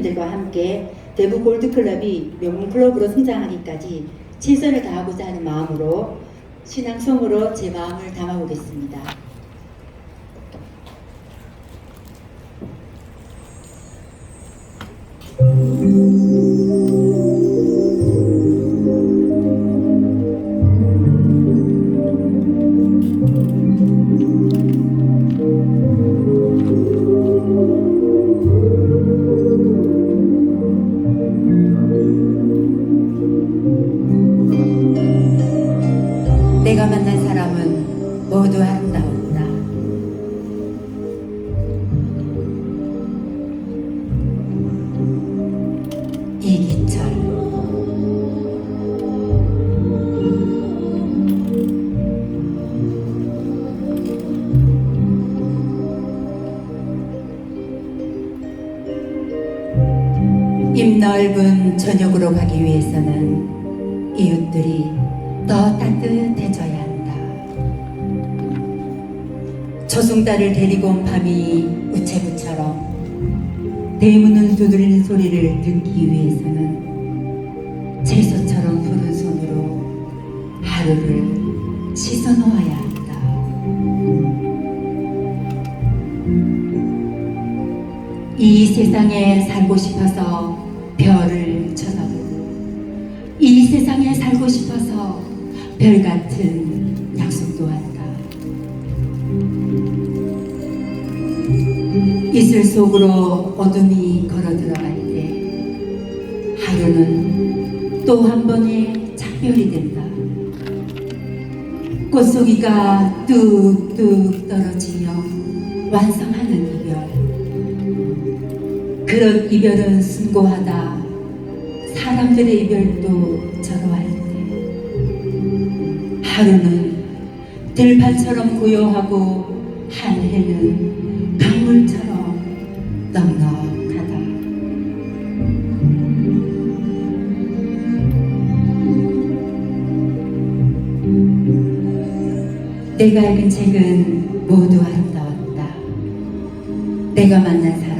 회원님들과 함께 대구 골드클럽이 명문 클럽으로 성장하기까지 최선을 다하고자 하는 마음으로 신앙송으로 제 마음을 담아보겠습니다. 내가 만난 사람은 모두 아름다웠다. 이기철 입 넓은 저녁으로 가기 위해서는 이웃들이 더 따뜻해져야 한다. 조승달을 데리고 온 밤이 우체부처럼 대문을 두드리는 소리를 듣기 위해서는 채소처럼 푸른 손으로 하루를 씻어 놓아야 한다. 이 세상에 살고 싶어서 별을 쳐다보고 이 세상에 살고 싶어서 별 같은 약속도 한다. 이슬 속으로 어둠이 걸어 들어갈 때 하루는 또 한 번의 작별이 된다. 꽃송이가 뚝뚝 떨어지며 완성하는 이별. 그런 이별은 숭고하다. 사람들의 이별도 때 하루는 들판처럼 고요하고 한 해는 강물처럼 넉넉하다. 내가 읽은 책은 모두 아름다웠다. 내가 만난 사람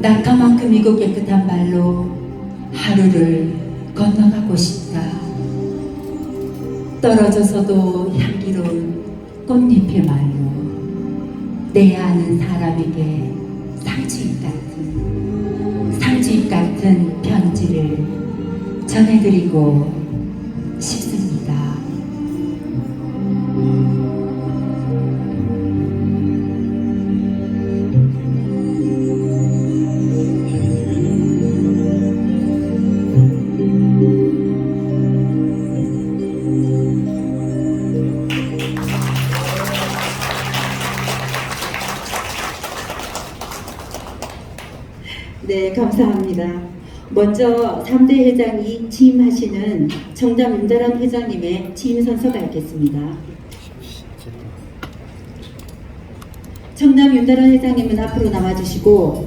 낙하만큼이고 깨끗한 발로 하루를 건너가고 싶다. 떨어져서도 향기로운 꽃잎의 말로 내 아는 사람에게 상주잎 같은 상주잎 같은 편지를 전해드리고 싶습니다. 네, 감사합니다. 먼저 3대 회장이 취임하시는 청담 윤자람 회장님의 취임 선서가 있겠습니다. 청담 윤다란 회장님은 앞으로 나와주시고